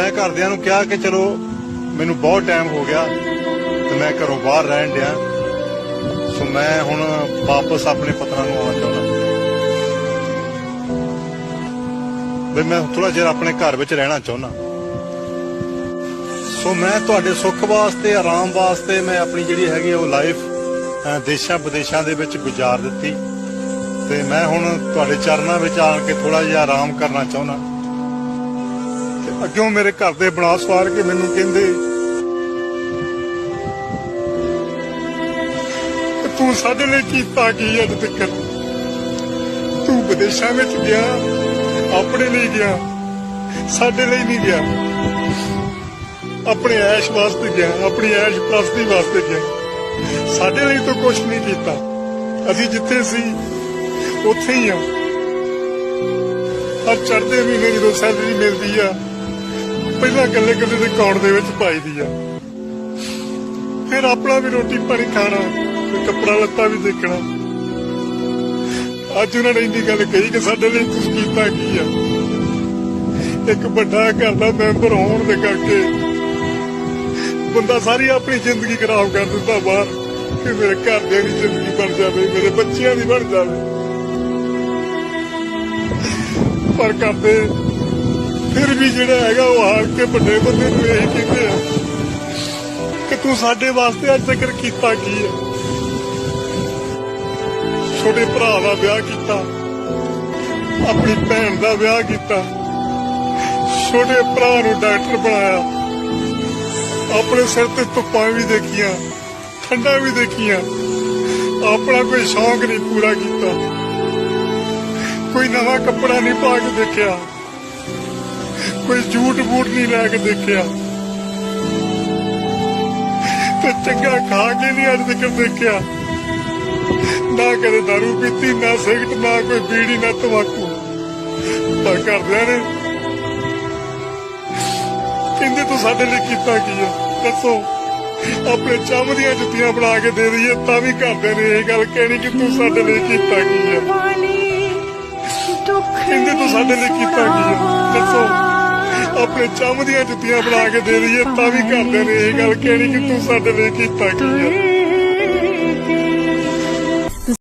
ਮੈਂ ਘਰਦਿਆਂ ਨੂੰ ਕਿਹਾ ਕਿ ਚਲੋ, ਮੈਨੂੰ ਬਹੁਤ ਟਾਈਮ ਹੋ ਗਿਆ ਤੇ ਮੈਂ ਘਰੋਂ ਬਾਹਰ ਰਹਿਣ ਡਿਆ। ਸੋ ਮੈਂ ਹੁਣ ਵਾਪਸ ਆਪਣੇ ਪਤਨਾ ਨੂੰ ਆਉਣਾ ਚਾਹੁੰਦਾ। ਵੀ ਮੈਂ ਥੋੜਾ ਜਿਹਾ ਆਪਣੇ ਘਰ ਵਿੱਚ ਰਹਿਣਾ ਚਾਹੁੰਦਾ। ਸੋ ਮੈਂ ਤੁਹਾਡੇ ਸੁੱਖ ਵਾਸਤੇ, ਆਰਾਮ ਵਾਸਤੇ ਮੈਂ ਆਪਣੀ ਜਿਹੜੀ ਹੈਗੀ ਉਹ ਲਾਈਫ ਦੇਸ਼ਾਂ ਵਿਦੇਸ਼ਾਂ ਦੇ ਵਿੱਚ ਗੁਜ਼ਾਰ ਦਿੱਤੀ। ਤੇ ਮੈਂ ਹੁਣ ਤੁਹਾਡੇ ਚਰਨਾਂ ਵਿੱਚ ਆਣ ਕੇ ਥੋੜਾ ਜਿਹਾ ਆਰਾਮ ਕਰਨਾ ਚਾਹੁੰਦਾ। ਤੇ ਅੱਗਿਓਂ ਮੇਰੇ ਘਰ ਦੇ ਬਣਾ ਸਵਾਰ ਕੇ ਮੈਨੂੰ ਕਹਿੰਦੇ, ਤੂੰ ਸਾਡੇ ਲਈ ਕੀਤਾ ਕੀ ਅੱਜ ਤੱਕ? ਤੂੰ ਵਿਦੇਸ਼ਾਂ ਵਿੱਚ ਗਿਆ, ਆਪਣੇ ਲਈ ਗਿਆ, ਸਾਡੇ ਲਈ ਨਹੀਂ ਗਿਆ। ਆਪਣੇ ਐਸ਼ ਵਾਸਤੇ ਗਿਆ, ਆਪਣੀ ਐਸ਼ ਪ੍ਰਸਤੀ ਵਾਸਤੇ ਗਿਆ। ਸਾਡੇ ਲਈ ਤਾਂ ਕੁਝ ਨਹੀਂ ਕੀਤਾ। ਅਸੀਂ ਜਿੱਥੇ ਸੀ, ਉੱਥੇ ਹੀ ਆ ਹਰ ਚੜਦੇ ਮਹੀਨੇ ਜਦੋਂ ਸੈਲਰੀ ਮਿਲਦੀ ਆ ਪਹਿਲਾਂ ਇਕੱਲੇ ਇਕੱਲੇ ਦੇ ਅਕਾਊਂਟ ਦੇ ਵਿੱਚ ਪਾਈਦੀ ਆ। ਫਿਰ ਆਪਣਾ ਵੀ ਰੋਟੀ ਪਾਣੀ ਖਾਣਾ ਤੇ ਕੱਪੜਾ ਲੱਤਾ ਵੀ ਦੇਖਣਾ। ਅੱਜ ਉਹਨਾਂ ਨੇ ਇੰਨੀ ਗੱਲ ਕਹੀ ਕਿ ਸਾਡੇ ਲਈ ਕੁਝ ਕੀਤਾ ਕੀ ਆ। ਇੱਕ ਵੱਡਾ ਘਰ ਦਾ ਮੈਂਬਰ ਹੋਣ ਦੇ ਕਰਕੇ ਬੰਦਾ ਸਾਰੀ ਆਪਣੀ ਜ਼ਿੰਦਗੀ ਖਰਾਬ ਕਰ ਦਿੰਦਾ ਬਾਹਰ ਕਿ ਮੇਰੇ ਘਰਦਿਆਂ ਦੀ ਜ਼ਿੰਦਗੀ ਬਣ ਜਾਵੇ, ਮੇਰੇ ਬੱਚਿਆਂ ਦੀ ਬਣ ਜਾਵੇ। ਪਰ ਕਰਦੇ ਫਿਰ ਵੀ ਜਿਹੜਾ ਹੈਗਾ ਉਹ ਹਾਰ ਕੇ ਵੱਡੇ ਬੰਦੇ ਨੂੰ ਇਹ ਕਹਿੰਦੇ ਆ ਕਿ ਤੂੰ ਸਾਡੇ ਵਾਸਤੇ ਅੱਜ ਤੱਕ ਕੀਤਾ ਕੀ ਹੈ ਛੋਟੇ ਭਰਾ ਦਾ ਵਿਆਹ ਕੀਤਾ, ਆਪਣੀ ਭੈਣ ਦਾ ਵਿਆਹ ਕੀਤਾ ਛੋਟੇ ਭਰਾ ਨੂੰ ਡਾਕਟਰ ਬਣਾਇਆ, ਆਪਣੇ ਸਿਰ ਤੇ ਧੁੱਪਾਂ ਵੀ ਦੇਖੀਆਂ, ਠੰਡਾਂ ਵੀ ਦੇਖੀਆਂ, ਆਪਣਾ ਕੋਈ ਸ਼ੌਂਕ ਨਹੀਂ ਪੂਰਾ ਕੀਤਾ। ਕੋਈ ਨਵਾਂ ਕੱਪੜਾ ਨਹੀਂ ਪਾ ਕੇ ਦੇਖਿਆ। ਕੋਈ ਝੂਠ ਬੂਟ ਨਹੀਂ ਲੈ ਕੇ ਦੇਖਿਆ। ਤੇ ਚੰਗਾ ਖਾ ਕੇ ਨਹੀਂ ਅੱਜ ਤੱਕ ਦੇਖਿਆ। ਨਾ ਕਦੇ ਦਾਰੂ ਪੀਤੀ ਨਾ ਸਿਗਰਟ ਨਾ ਕੋਈ ਬੀੜੀ ਨਾ ਤਮਾਕੂ ਪਰ ਕਰਦਿਆਂ ਨੇ ਕਹਿੰਦੇ ਤੂੰ ਸਾਡੇ ਲਈ ਕੀਤਾ ਕੀ ਹੈ ਦੱਸੋ ਆਪਣੇ ਚੰਮ ਦੀਆਂ ਜੁੱਤੀਆਂ ਬਣਾ ਕੇ ਦੇ ਦਈਏ ਤਾਂ ਵੀ ਘਰਦਿਆਂ ਨੇ ਇਹ ਗੱਲ ਕਹਿਣੀ ਕਿ ਤੂੰ ਸਾਡੇ ਲਈ ਕੀਤਾ ਕੀ ਹੈ ਕਹਿੰਦੇ ਤੂੰ ਸਾਡੇ ਲਈ ਕੀਤਾ ਕੀ ਹੈ ਦੱਸੋ। ਆਪਣੇ ਚੰਮ ਦੀਆਂ ਜੁੱਤੀਆਂ ਬਣਾ ਕੇ ਦੇ ਦਈਏ, ਤਾਂ ਵੀ ਘਰਦਿਆਂ ਨੇ ਇਹ ਗੱਲ ਕਹਿਣੀ ਕਿ ਤੂੰ ਸਾਡੇ ਲਈ ਕੀਤਾ ਕੀ ਹੈ